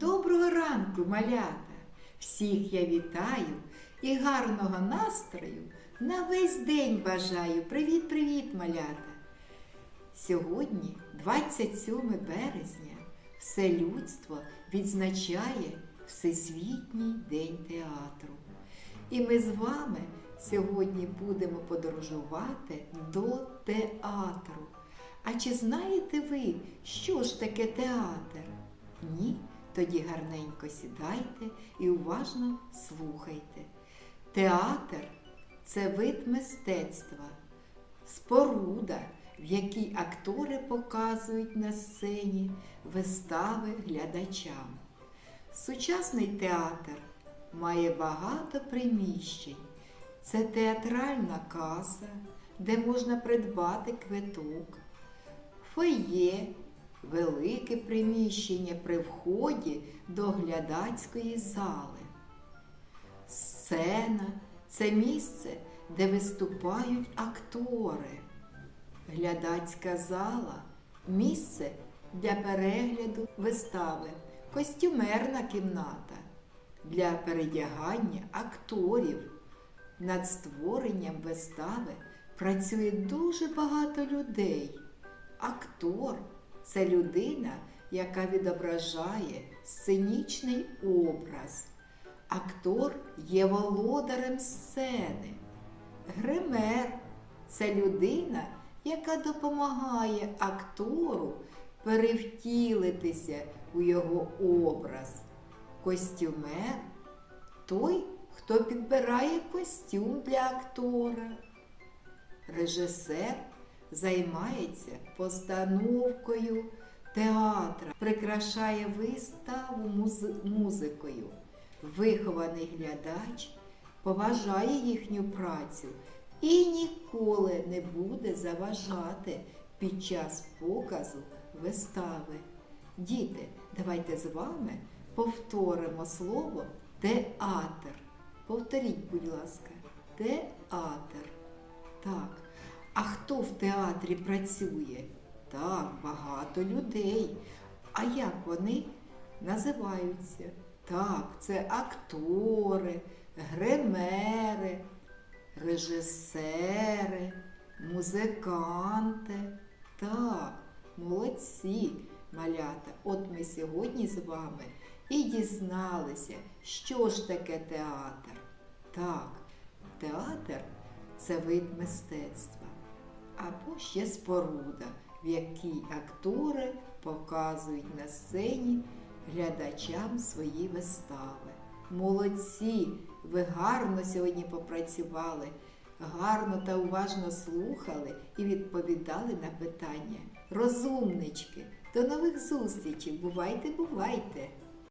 Доброго ранку, малята! Всіх я вітаю і гарного настрою на весь день бажаю. Привіт-привіт, малята! Сьогодні, 27 березня, все людство відзначає Всесвітній день театру. І ми з вами сьогодні будемо подорожувати до театру. А чи знаєте ви, що ж таке театр? Тоді гарненько сідайте і уважно слухайте. Театр це вид мистецтва, споруда, в якій актори показують на сцені вистави глядачам. Сучасний театр має багато приміщень. Це театральна каса, де можна придбати квиток, фоє, велике приміщення при вході до глядацької зали. Сцена це місце, де виступають актори. Глядацька зала місце для перегляду вистави, костюмерна кімната для передягання акторів. Над створенням вистави працює дуже багато людей. Актор це людина, яка відображає сценічний образ. Актор є володарем сцени. Гример це людина, яка допомагає актору перевтілитися у його образ. Костюмер той, хто підбирає костюм для актора. Режисер займається постановкою театра, прикрашає виставу муз- музикою. Вихований глядач поважає їхню працю і ніколи не буде заважати під час показу вистави. Діти, давайте з вами повторимо слово театр. Повторіть, будь ласка, театр. Хто в театрі працює? Так, багато людей. А як вони називаються? Так, це актори, гримери, режисери, музиканти. Так, молодці, малята. От ми сьогодні з вами і дізналися, що ж таке театр. Так, театр це вид мистецтва або ще споруда, в якій актори показують на сцені глядачам свої вистави. Молодці! Ви гарно сьогодні попрацювали, гарно та уважно слухали і відповідали на питання. Розумнички! До нових зустрічей! Бувайте, бувайте!